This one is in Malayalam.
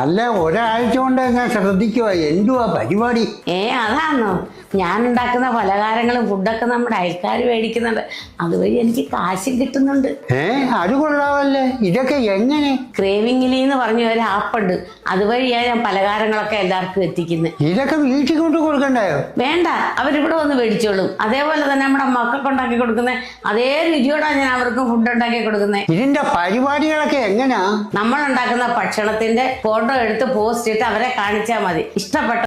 അല്ല ഒരാഴ്ച കൊണ്ട് ഞാൻ ശ്രദ്ധിക്കുക എന്തുവാ പരിപാടി? ഏ അതാണോ ഞാൻ ഉണ്ടാക്കുന്ന പലഹാരങ്ങളും ഫുഡൊക്കെ നമ്മുടെ അയൽക്കാർ മേടിക്കുന്നുണ്ട്. അതുവഴി എനിക്ക് കാശും കിട്ടുന്നുണ്ട്. ഏ അത് കൊള്ളാവല്ലേ. ഇതൊക്കെ എങ്ങനെ? ക്രേവിംഗിലി എന്ന് പറഞ്ഞ ഒരു ആപ്പുണ്ട്. അതുവഴിയാണ് ഞാൻ പലഹാരങ്ങളൊക്കെ എല്ലാവർക്കും എത്തിക്കുന്നത് ഇതൊക്കെ വീട്ടിൽ കൊണ്ട് കൊടുക്കണ്ടായോ? വേണ്ട. അവരിവിടെ വന്ന് മേടിച്ചോളും. അതേപോലെ തന്നെ നമ്മുടെ മക്കൾക്ക് ഉണ്ടാക്കി കൊടുക്കുന്ന. അതേ രുചിയോടാണ് ഞാൻ അവർക്ക് ഫുഡ് ഉണ്ടാക്കി കൊടുക്കുന്നത് ഇതിന്റെ പരിപാടികളൊക്കെ എങ്ങനെയാ നമ്മൾ ഉണ്ടാക്കുന്ന ഭക്ഷണത്തിന്റെ ഫോട്ടോ എടുത്ത് പോസ്റ്റ് ഇട്ട് അവരെ കാണിച്ചാൽ മതി. ഇഷ്ടപ്പെട്ട